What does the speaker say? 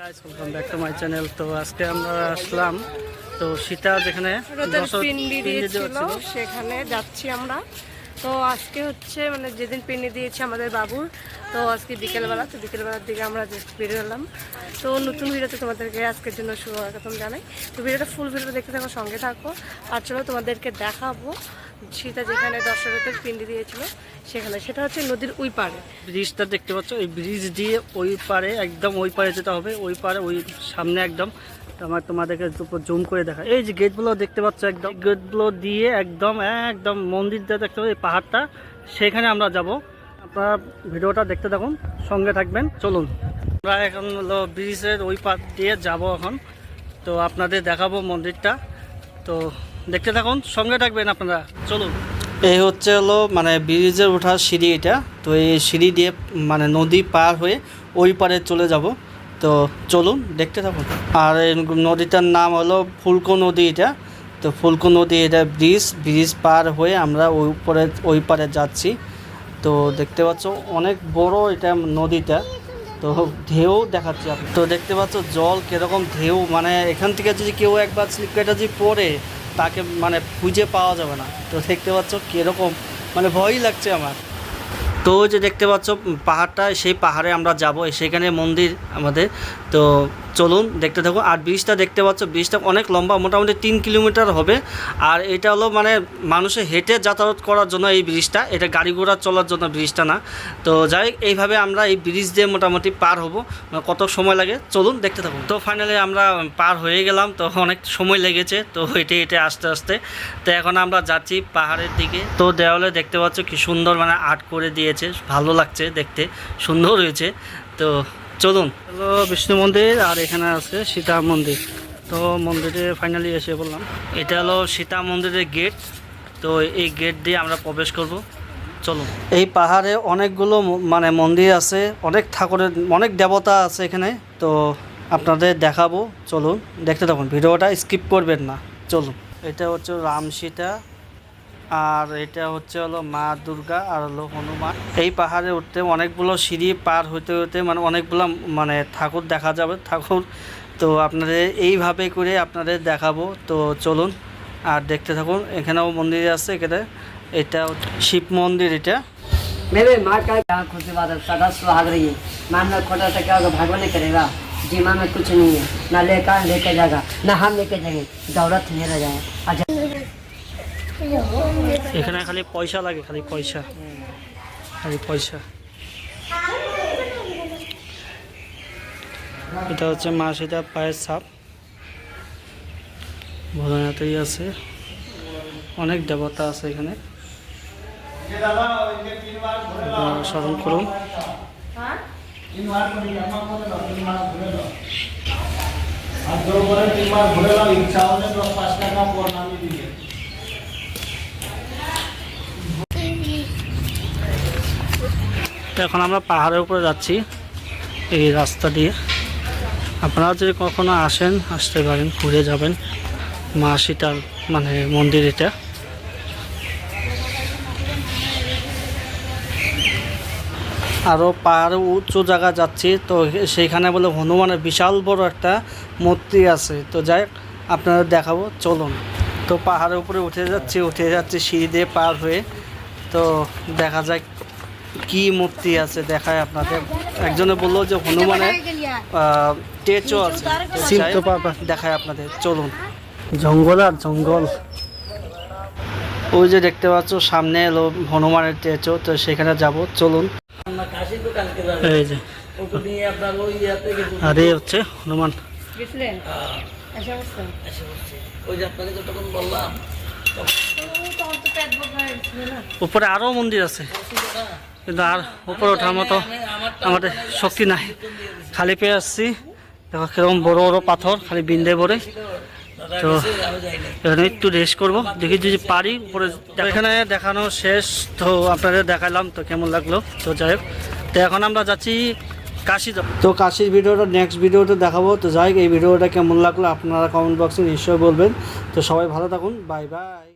Guys welcome back to my channel তো আজকে আমরা আসলাম তো সীতা যেখানে পিন্ডি পিন্ডি দিয়েছিল সেখানে যাচ্ছি আমরা। তো আজকে হচ্ছে মানে যেদিন পিন্ডি দিয়েছে আমাদের বাবুর তো আজকে বিকেলবেলা তো বিকেলবেলার দিকে আমরা জাস্ট বেরোলাম তো নতুন ভিডিওতে তোমাদেরকে আজকের জন্য সুস্বাগতম জানাই। তো ভিডিওটা ফুল ভিডিও দেখতে থাকো সঙ্গে থাকো। আর চলো তোমাদেরকে দেখাবো। সীতা যেখানে দশরথের পিন্ডি দিয়েছিল সেখানে, সেটা হচ্ছে নদীর ওই পাড়ে। ব্রিজটা দেখতে পাচ্ছ, এই ব্রিজ দিয়ে ওই পারে একদম ওই পারে যেতে হবে, ওই পারে ওই সামনে একদম। আমার তোমাদেরকে জুম করে দেখা। এই যে গেটগুলো দেখতে পাচ্ছ একদম গেটগুলো দিয়ে একদম একদম মন্দিরটা দেখতে পাচ্ছ এই পাহাড়টা, সেখানে আমরা যাব। আপনারা ভিডিওটা দেখতে থাকুন, সঙ্গে থাকবেন, চলুন। আমরা এখন হলো ব্রিজের ওই পার দিয়ে যাব এখন। তো আপনাদের দেখাবো মন্দিরটা। তো দেখতে থাকুন, সঙ্গে থাকবেন আপনারা। চলুন। এই হচ্ছে হলো মানে ব্রিজের ওঠার সিঁড়ি এটা। তো এই সিঁড়ি দিয়ে মানে নদী পার হয়ে ওই পারে চলে যাব। তো চলুন, দেখতে থাকুন। আর এই নদীটার নাম হলো ফুলকো নদী এটা। তো ফুলকো নদী এটা ব্রিজ। ব্রিজ পার হয়ে আমরা ওই উপরে, ওই পারে যাচ্ছি। তো দেখতে পাচ্ছ, অনেক বড় এটা নদীটা। তো ঢেউ দেখাচ্ছি তো দেখতে পাচ্ছ, জল কীরকম ঢেউ। মানে এখান থেকে যদি কেউ একবার স্লিপ কেটে যদি পড়ে তাকে মানে খুঁজে পাওয়া যাবে না। তো দেখতে পাচ্ছ কীরকম মানে ভয়ই লাগছে আমার। তো যে দেখতে পাচ্ছ পাহাড়টা সেই পাহাড়ে আমরা যাব, সেখানে মন্দির আমাদের তো চলুন দেখতে থাকুন আর ব্রিজটা দেখতে পাচ্ছ, ব্রিজটা অনেক লম্বা, মোটামুটি তিন কিলোমিটার হবে। আর এটা হলো মানে মানুষে হেঁটে যাতায়াত করার জন্য এই ব্রিজটা। এটা গাড়ি ঘোড়া চলার জন্য ব্রিজটা না। তো যাই এইভাবে আমরা এই ব্রিজ দিয়ে মোটামুটি পার হব। মানে কত সময় লাগে? চলুন দেখতে থাকুন তো ফাইনালি আমরা পার হয়ে গেলাম। তো অনেক সময় লেগেছে। তো হেঁটে হেঁটে আস্তে আস্তে। তো এখন আমরা যাচ্ছি পাহাড়ের দিকে। তো দেওয়ালে দেখতে পাচ্ছ কি সুন্দর মানে আর্ট করে দিয়েছে। ভালো লাগছে দেখতে। সুন্দর হয়েছে। তো চলুন। হলো বিষ্ণু মন্দির আর এখানে আছে সীতা মন্দির। তো মন্দিরে ফাইনালি এসে বললাম এটা হলো সীতা মন্দিরের গেট তো এই গেট দিয়ে আমরা প্রবেশ করব। চলুন। এই পাহাড়ে অনেকগুলো মানে মন্দির আছে, অনেক ঠাকুরের, অনেক দেবতা আছে এখানে। তো আপনাদের দেখাবো। চলুন, দেখতে থাকুন। ভিডিওটা স্কিপ করবেন না। চলুন। এটা হচ্ছে রাম সীতা। আর এটা হচ্ছে হলো মা দুর্গা আর হলো হনুমান এই পাহাড়ে উঠতে অনেকগুলো সিঁড়ি পার হতে হতে মানে অনেকগুলো মানে ঠাকুর দেখা যাবে ঠাকুর তো আপনাদের এইভাবে করে আপনাদের দেখাবো তো চলুন আর দেখতে থাকুন এখানেও মন্দির আছে এখানে এটা হচ্ছে শিব মন্দির এটা मेरे माँ का यहाँ खुशी बात है सदा सुहाग रही है माँ में खोटा से क्या होगा भगवान नहीं करेगा जीमा में कुछ नहीं है ना लेकर लेके जाएगा ना हम लेके जाएंगे दौलत नहीं रह जाए अच्छा এখানে খালি পয়সা লাগে, খালি পয়সা। খালি পয়সা। এটা হচ্ছে মা সেটা পায়ের ছাপ ভোলানাথই আছে। অনেক দেবতা আছে এখানে। স্মরণ করুন। তো এখন আমরা পাহাড়ের উপরে যাচ্ছি, এই রাস্তা দিয়ে। আপনারা যদি কখনো আসেন, আসতে পারেন, ঘুরে যাবেন, মা সীতার মানে মন্দির এটা। আরও পাহাড়ে উঁচু জায়গা যাচ্ছি, তো সেইখানে বলে হনুমানের বিশাল বড় একটা মূর্তি আছে। তো যাই আপনাদের দেখাবো, চলুন। তো পাহাড়ের উপরে উঠে যাচ্ছি উঠে যাচ্ছি সিঁড়ি দিয়ে পার হয়ে। তো দেখা যায় কি মূর্তি আছে দেখায় আপনাদের? একজনে বলল যে হনুমানের আহ, টেচও আছে। দেখায় আপনাদের। চলুন। জঙ্গল আর জঙ্গল। ওই যে দেখতে পাচ্ছ সামনে এলো হনুমানের টেচও তো সেখানে যাব। চলুন। এই যে। আর হচ্ছে হনুমান। আচ্ছা উপরে আরও মন্দির আছে। কিন্তু আর উপরে ওঠার মতো আমাদের শক্তি নাই। খালি পেয়ে আসছি। দেখো কীরকম বড় বড় পাথর, খালি বিন্দে পড়ে তো এখানে একটু রেস্ট করব। দেখি যদি পারি উপরে এখানে দেখানো শেষ। তো আপনাদের দেখালাম তো কেমন লাগল। তো যাই হোক। তো এখন আমরা যাচ্ছি কাশি তো কাশির ভিডিওটা নেক্সট ভিডিওতে দেখাবো। তো যাই এই ভিডিওটা কেমন লাগল আপনারা কমেন্ট বক্সে নিশ্চয়ই বলবেন। তো সবাই ভালো থাকুন। Bye bye